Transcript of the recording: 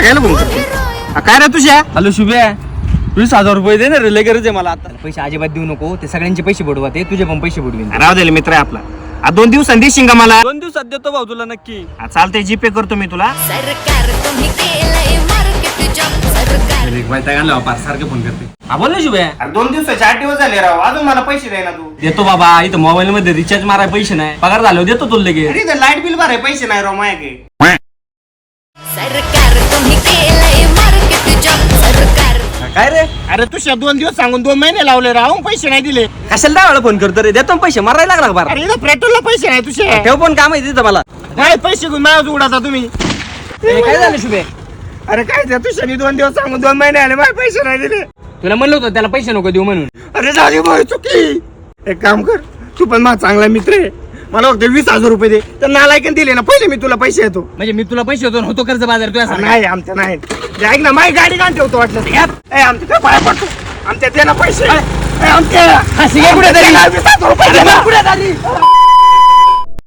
पैसे घ्यायला फोन करते काय रे तुझ्या? हॅलो शुभ्या वीस हजार रुपये दे ना रे लय गरज आहे मला आता. पैसे अजिबात देऊ नको ते सगळ्यांचे पैसे बुडवा ते तुझे पण पैसे बुडवीन. राव दे मित्र आहे आपला. आ, दोन दिवसांनी देशील का मला? दोन दिवसात देतो भाऊ तुला नक्की. हा, चालतंय जीपे करतो मी तुला. सरकार तुम्ही केलंय मार्केट जॉब सरकार. सारखे फोन करते. हा बोल ना शुभ्या अरे दोन दिवसाचे आठ दिवस झाले राव अजून मला पैसे द्याय ना तू. देतो बाबा इथं मोबाईल मध्ये रिचार्ज माराय पैसे नाही. पगार झालो देतो तुला लगेच. अरे लाइट बिल भराय पैसे नाही राव माझ्याकडे सरकार तुम्ही अरे तुझ्या दोन दिवस सांगून दोन महिने लावले राव पैसे नाही दिले. कशाला दहा वेळा फोन करतो रे? देतो ना पैसे मारायला लागला बारा? अरे इथं पेट्रोलला पैसे नाही तुझे. ठेव पण काम आहे तिथं मला. काय पैसे घेऊन माझ्या उडाता तुम्ही. काय झालं शुभे? अरे काय त्या तुझ्यानी दोन दिवस सांगून दोन महिने आले माझे पैसे नाही दिले. तुला म्हणलं होतं त्याला पैसे नको देऊ म्हणून. अरे झाली भाई चुकी. एक काम कर तू पण माझा चांगला मित्र आहे. मला फक्त वीस हजार रुपये दे. तर नालायकन दिले ना पहिले मी तुला पैसे येतो म्हणजे मी तुला पैसे होतो होतो कर्ज बाजार तुझ्या नाही. आमच्या नाही. ते ऐक ना माझी गाडी गाण ठेवतो वाटलं तर. ए, आमच्या पाया पडतो. आमच्या दे ना पैसे ए, आमच्या सिगे कुठे आमच्या दे ना वीस हजार रुपये दे ना.